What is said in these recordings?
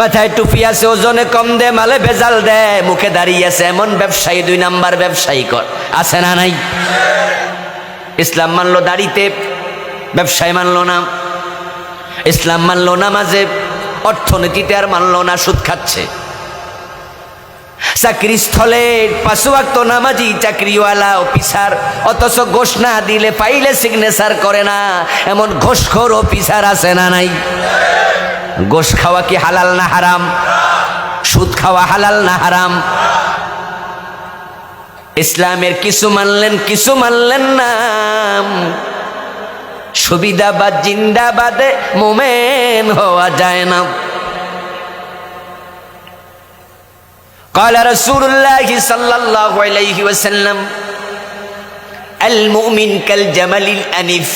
মাথায় টুপি আছে, ওজনে কম দে, মালে ভেজাল দেয় মুখে দাঁড়িয়ে আছে, এমন ব্যবসায়ী, দুই নাম্বার ব্যবসায়ী কর। আছে না নাই? ইসলাম মানলো দাড়িতে, ব্যবসায় মানলো না। ইসলাম মানলো না মাঝে, অর্থনীতিতে আর মানলো না, সুদ খাচ্ছে। চাকরি স্থলে পাশুয়াক্ত নামাজি, চাকরিওয়ালা, অফিসার, অথচ ঘোষ না দিলে, পাইলে সিগনেচার করে না। এমন ঘোষখোর অফিসার আছে না নাই? গোশ খাওয়া কি হালাল না হারাম সুদ খাওয়া হালাল না হারাম ইসলামের কিছু মানলেন কিছু মানলেন না সুবিধাবাদ জিন্দাবাদে মোমেন হওয়া যায় না قال رسول الله صلى الله عليه وسلم المؤمن كالجمل الأنف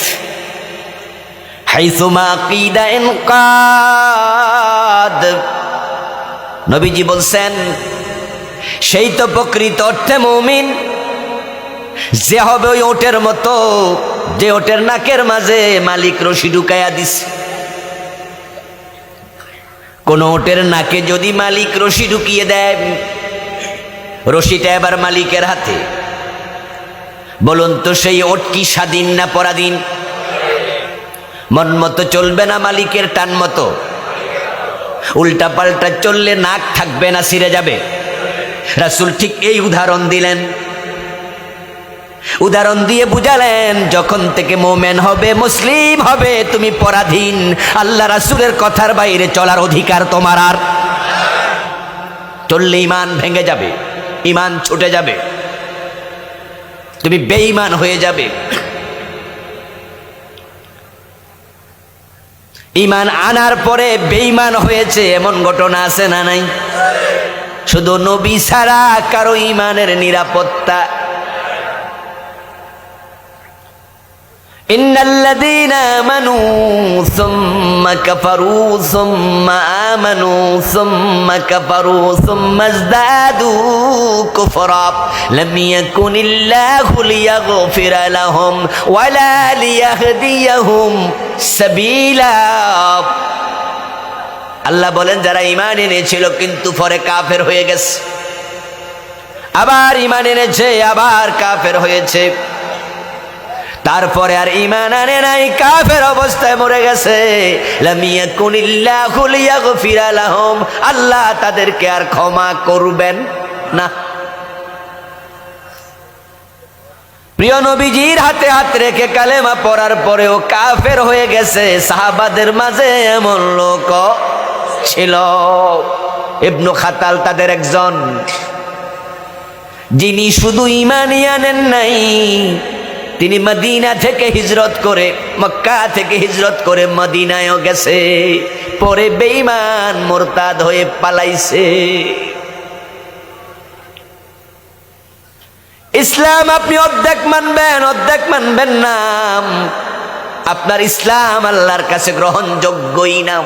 নবীজি বলছেন, সেই তো প্রকৃত অর্থে মৌমিন। যে হবে ওই ওটের মতো, যে ওটের নাকের মাঝে মালিক রশি ঢুকাইয়া দিস কোন ওটের নাকে যদি মালিক রশি ঢুকিয়ে দেয়, রশিটা এবার মালিকের হাতে। বলুন তো, সেই ওট কি স্বাধীন না পরাধীন? মন মতো চলবে না মালিকের টান মতো। উল্টা পাল্টা চললে নাক থাকবে না, সিরে যাবে। রাসুল ঠিক এই উদাহরণ দিলেন। উদাহরণ দিয়ে বুঝালেন, যখন থেকে মোমেন হবে, মুসলিম হবে, তুমি পরাধীন। আল্লাহ রাসুলের কথার বাইরে চলার অধিকার তোমার আর। চললে ইমান ভেঙে যাবে ইমান ছুটে যাবে। তুমি বেঈমান হয়ে যাবে। ইমান আনার পরে বেইমান হয়েছে, এমন ঘটনা আছে না নাই? শুধু নবী ছাড়া কারও ইমানের নিরাপত্তা। ইন্নাল্লাযীনা আমানু সুম্মা ثم كفروا ثم آمنوا ثم كفروا ثم ازدادوا كفرا لم يكن الله ليغفر لهم ولا ليهديهم سبيلا আল্লাহ বলেন যারা ইমান এনেছিল কিন্তু পরে কাফের হয়ে গেছে আবার ইমান এনেছে আবার কাফের হয়েছে তারপরে আর ইমান আনে নাই, কাফের অবস্থায় মরে গেছে। আল্লাহ তাদেরকে আর ক্ষমা করবেন না। প্রিয় নবীজির হাতে হাত রেখে কালেমা পড়ার পরেও কাফের হয়ে গেছে, সাহাবাদের মাঝে এমন লোক ছিল। ইবনু খাতাল তাদের একজন, যিনি শুধু ইমানই আনেন নাই তিনি মদিনা থেকে হিজরত করে, মক্কা থেকে হিজরত করে মদিনায়ও গেছে। পরে বেঈমান মোরতাদ হয়ে পালাইছে। ইসলাম আপনি অর্ধেক মানবেন অর্ধেক মানবেন না। আপনার ইসলাম আল্লাহর কাছে গ্রহণযোগ্যই না।